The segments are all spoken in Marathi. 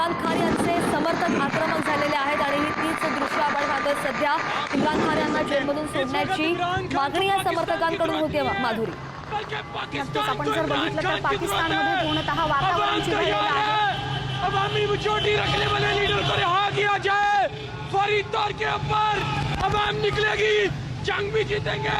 इम्रान खान यांचे समर्थक आक्रमक झालेले आहेत आणि ही तीच दृश्य आपण पाहतोय सध्या. इम्रान खान यांना जेलमधून सोडण्याची मागणी या समर्थकांकडून होती माधुरी. नक्कीच आपण जर बघितलं तर पाकिस्तानमध्ये पूर्णतः वातावरण चिघळलेलं आहे. अवामी चोटी रखने वाले लीडर को रिहा किया जाए। फौरी तौर के ऊपर अवाम निकलेगी। जंग भी जीतेंगे।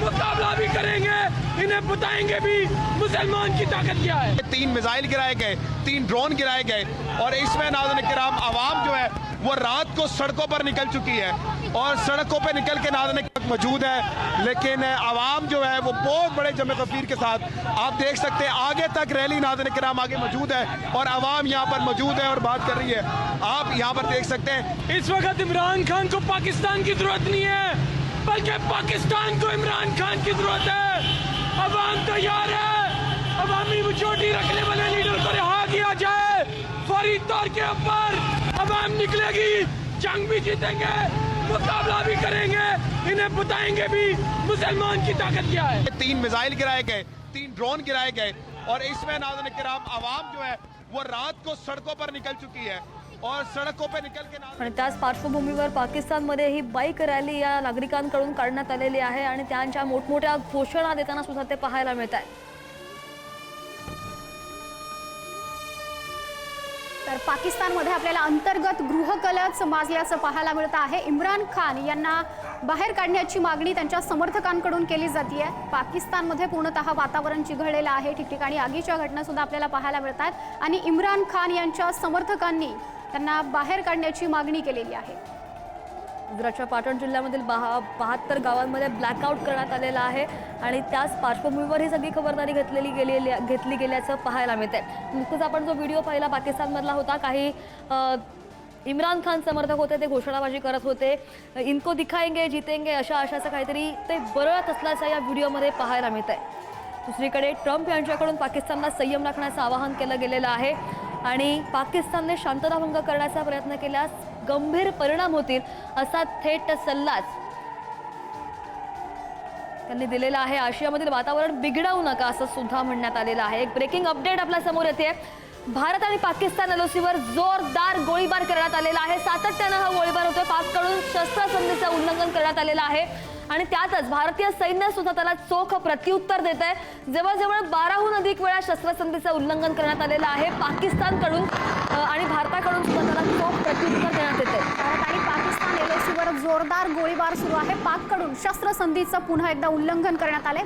मुकाबला भी करेंगे इन्हें बताएँगे भी मुसलमान की ताकत क्या है। तीन मिसाइल गिराए गए तीन ड्रोन गिराए गए और इसमें नाजन कराम आवाम जो है वो रात को सड़कों पर निकल चुकी है। और सड़कों पर निकल के नाजन मौजूद है लेकिन आवाम जो है वो बहुत बड़े जमे तफीर के साथ आप देख सकते हैं आगे तक रैली नाजन कराम आगे मौजूद है और आवाम यहाँ पर मौजूद है और बात कर रही है। आप यहाँ पर देख सकते हैं इस वक्त इमरान खान को पाकिस्तान की ज़रूरत नहीं है। बल्कि पाकिस्तान को इमरान खान की ज़रूरत है। अवाम तैयार है। अवामी चोटी रखने वाले लीडर को रिहा किया जाए। फौरी तौर के ऊपर अवाम निकलेगी। जंग भी जीतेंगे, मुकाबला भी करेंगे। इन्हें बताएँगे भी मुसलमान की ताकत क्या है। तीन मिसाइल गिराए गए, तीन ड्रोन गिराए गए और इसमें नाजन कराम आवाम जो है, वो रात को सड़कों पर निकल चुकी है। और सड़कों पर निकल के नाज़रीन- आणि त्याच पार्श्वभूमीवर पाकिस्तानमध्ये ही बाईक रॅली या नागरिकांकडून काढण्यात आलेली आहे आणि त्यांच्या मोठमोठ्या घोषणा देताना सुद्धा ते पाहायला मिळत आहेत. तर पाकिस्तानमध्ये आपल्याला अंतर्गत गृहकलच माजल्याचं पाहायला मिळत आहे. इम्रान खान यांना बाहेर काढण्याची मागणी त्यांच्या समर्थकांकडून केली जाते पाकिस्तानमध्ये पूर्णतः वातावरण चिघळलेलं आहे. ठिकठिकाणी आगीच्या घटना सुद्धा आपल्याला पाहायला मिळत आहेत. आणि इम्रान खान यांच्या समर्थकांनी त्यांना बाहेर काढण्याची मागणी केलेली आहे. गुजरातच्या पाटण जिल्ह्यामधील बहा बहात्तर गावांमध्ये ब्लॅकआउट करण्यात आलेला आहे आणि त्याच पार्श्वभूमीवर ही सगळी खबरदारी घेतलेली गेलेली घेतली गेल्याचं पाहायला मिळते नुकतंच आपण जो व्हिडिओ पाहिला पाकिस्तानमधला होता काही इम्रान खान समर्थक होते ते घोषणाबाजी करत होते. इनको दिखाएंगे जितेंगे अशा अशाचं काहीतरी ते बरळत असल्याचं या व्हिडिओमध्ये पाहायला मिळत आहे दुसरीकडे ट्रम्प यांच्याकडून पाकिस्तानला संयम राखण्याचं आवाहन केलं गेलेलं आहे. आणि पाकिस्तानने शांतताभंग करण्याचा प्रयत्न केल्यास गंभीर परिणाम होतील असा थेट सल्लाच त्यांनी दिलेला आहे. आशियामधील वातावरण बिघडवू नका असं सुद्धा म्हणण्यात आलेलं आहे. एक ब्रेकिंग अपडेट आपल्यासमोर येते. भारत आणि पाकिस्तान एलओसीवर जोरदार गोळीबार करण्यात आलेला आहे. सातत्यानं हा गोळीबार होतोय. पाककडून शस्त्रसंधीचं उल्लंघन करण्यात आलेलं आहे. आणि त्यातच भारतीय सैन्य सुद्धा त्याला चोख प्रत्युत्तर देत आहे जवळजवळ बाराहून अधिक वेळा शस्त्रसंधीचं उल्लंघन करण्यात आलेलं आहे. पाकिस्तानकडून आणि भारताकडून सुद्धा त्याला चोख प्रत्युत्तर देण्यात येत आहे भारत आणि पाकिस्तान एलएसीवर जोरदार गोळीबार सुरू आहे. पाककडून शस्त्रसंधीचं पुन्हा एकदा उल्लंघन करण्यात आले